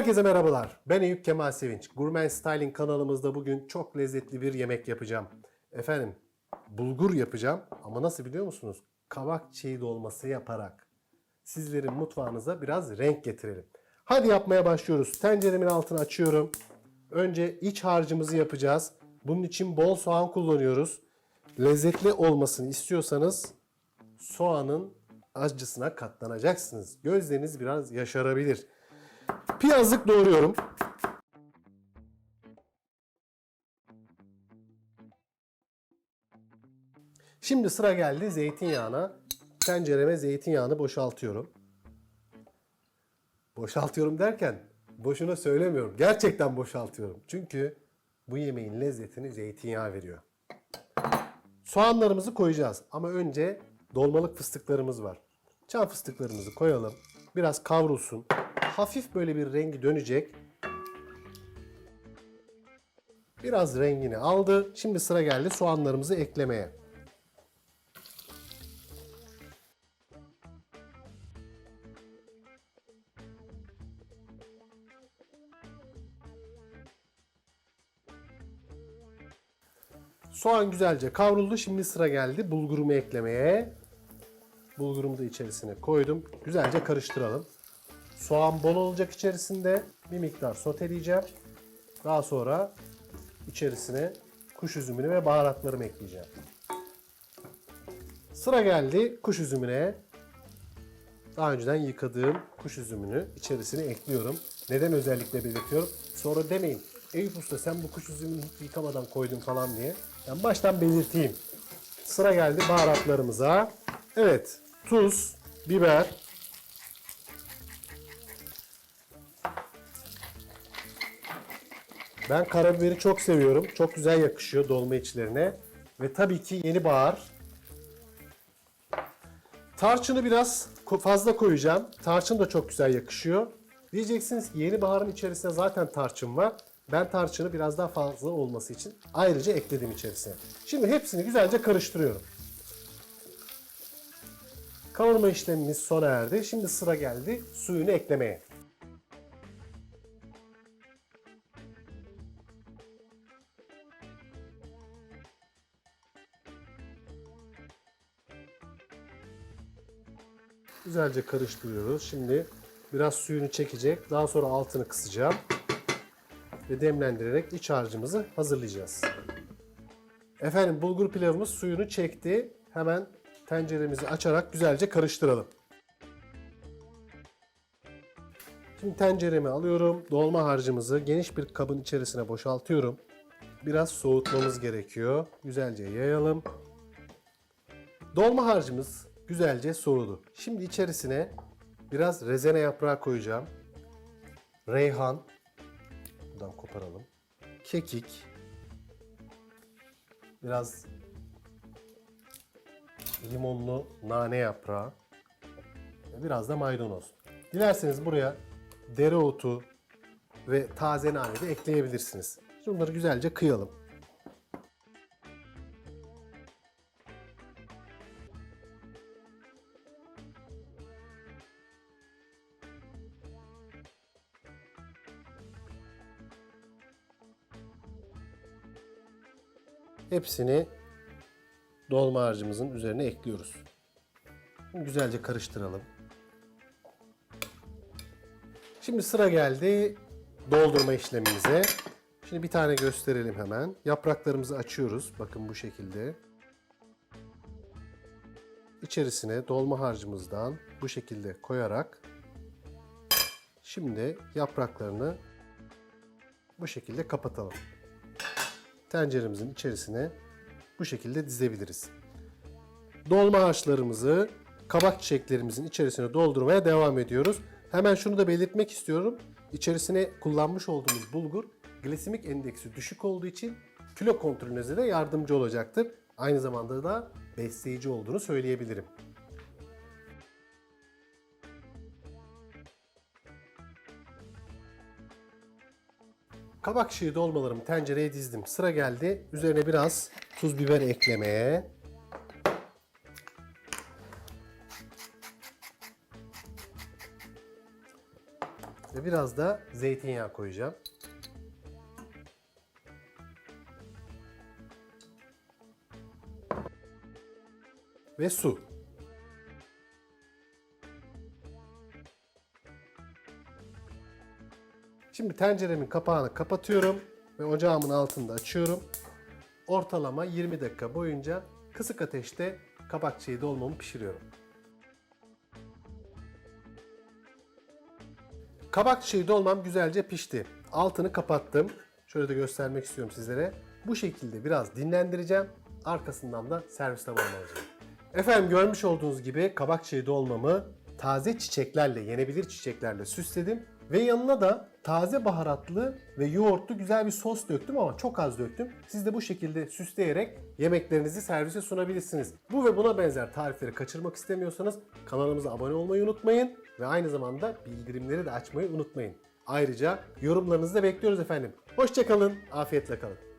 Herkese merhabalar. Ben Eyüp Kemal Sevinç. Gourmet Styling kanalımızda bugün çok lezzetli bir yemek yapacağım. Efendim, bulgur yapacağım ama nasıl biliyor musunuz? Kabak çiğ dolması yaparak. Sizlerin mutfağınıza biraz renk getirelim. Hadi yapmaya başlıyoruz. Tenceremin altını açıyorum. Önce iç harcımızı yapacağız. Bunun için bol soğan kullanıyoruz. Lezzetli olmasını istiyorsanız soğanın acısına katlanacaksınız. Gözleriniz biraz yaşarabilir. Piyazlık doğruyorum. Şimdi sıra geldi zeytinyağına. Tencereme zeytinyağını boşaltıyorum. Boşaltıyorum derken boşuna söylemiyorum. Gerçekten boşaltıyorum. Çünkü bu yemeğin lezzetini zeytinyağı veriyor. Soğanlarımızı koyacağız ama önce dolmalık fıstıklarımız var. Çam fıstıklarımızı koyalım. Biraz kavrulsun. Hafif böyle bir rengi dönecek. Biraz rengini aldı. Şimdi sıra geldi soğanlarımızı eklemeye. Soğan güzelce kavruldu. Şimdi sıra geldi bulgurumu eklemeye. Bulgurumu da içerisine koydum. Güzelce karıştıralım. Soğan bol olacak içerisinde. Bir miktar soteleyeceğim. Daha sonra içerisine kuş üzümünü ve baharatlarımı ekleyeceğim. Sıra geldi kuş üzümüne. Daha önceden yıkadığım kuş üzümünü içerisine ekliyorum. Neden özellikle belirtiyorum? Sonra demeyin. Eyüp Usta sen bu kuş üzümünü hiç yıkamadan koydun falan diye. Ben baştan belirteyim. Sıra geldi baharatlarımıza. Evet, tuz, biber, Ben karabiberi çok seviyorum. Çok güzel yakışıyor dolma içlerine. Ve tabii ki yeni bahar. Tarçını biraz fazla koyacağım. Tarçın da çok güzel yakışıyor. Diyeceksiniz ki yeni baharın içerisinde zaten tarçın var. Ben tarçını biraz daha fazla olması için ayrıca ekledim içerisine. Şimdi hepsini güzelce karıştırıyorum. Kavurma işlemimiz sona erdi. Şimdi sıra geldi suyunu eklemeye. Güzelce karıştırıyoruz. Şimdi biraz suyunu çekecek. Daha sonra altını kısacağım. Ve demlendirerek iç harcımızı hazırlayacağız. Efendim bulgur pilavımız suyunu çekti. Hemen tenceremizi açarak güzelce karıştıralım. Şimdi tenceremi alıyorum. Dolma harcımızı geniş bir kabın içerisine boşaltıyorum. Biraz soğutmamız gerekiyor. Güzelce yayalım. Dolma harcımız güzelce soğudu. Şimdi içerisine biraz rezene yaprağı koyacağım. Reyhan. Buradan koparalım. Kekik. Biraz limonlu nane yaprağı. Ve biraz da maydanoz. Dilerseniz buraya dereotu ve taze nane de ekleyebilirsiniz. Şimdi bunları güzelce kıyalım. Hepsini dolma harcımızın üzerine ekliyoruz. Güzelce karıştıralım. Şimdi sıra geldi doldurma işlemimize. Şimdi bir tane gösterelim hemen. Yapraklarımızı açıyoruz. Bakın bu şekilde. İçerisine dolma harcımızdan bu şekilde koyarak şimdi yapraklarını bu şekilde kapatalım tenceremizin içerisine bu şekilde dizebiliriz. Dolma haşlarımızı kabak çiçeklerimizin içerisine doldurmaya devam ediyoruz. Hemen şunu da belirtmek istiyorum. İçerisine kullanmış olduğumuz bulgur glisemik endeksi düşük olduğu için kilo kontrolünüze de yardımcı olacaktır. Aynı zamanda da besleyici olduğunu söyleyebilirim. Kabak şiğı dolmalarımı tencereye dizdim. Sıra geldi. Üzerine biraz tuz biber eklemeye. Ve biraz da zeytinyağı koyacağım. Ve su. Şimdi tenceremin kapağını kapatıyorum ve ocağımın altında açıyorum. Ortalama 20 dakika boyunca kısık ateşte kabak çiğ dolmamı pişiriyorum. Kabak çiğ dolmam güzelce pişti. Altını kapattım. Şöyle de göstermek istiyorum sizlere. Bu şekilde biraz dinlendireceğim. Arkasından da servis tabağına alacağım. Efendim görmüş olduğunuz gibi kabak çiğ dolmamı taze çiçeklerle, yenebilir çiçeklerle süsledim. Ve yanına da taze baharatlı ve yoğurtlu güzel bir sos döktüm ama çok az döktüm. Siz de bu şekilde süsleyerek yemeklerinizi servise sunabilirsiniz. Bu ve buna benzer tarifleri kaçırmak istemiyorsanız kanalımıza abone olmayı unutmayın ve aynı zamanda bildirimleri de açmayı unutmayın. Ayrıca yorumlarınızı da bekliyoruz efendim. Hoşçakalın, afiyetle kalın.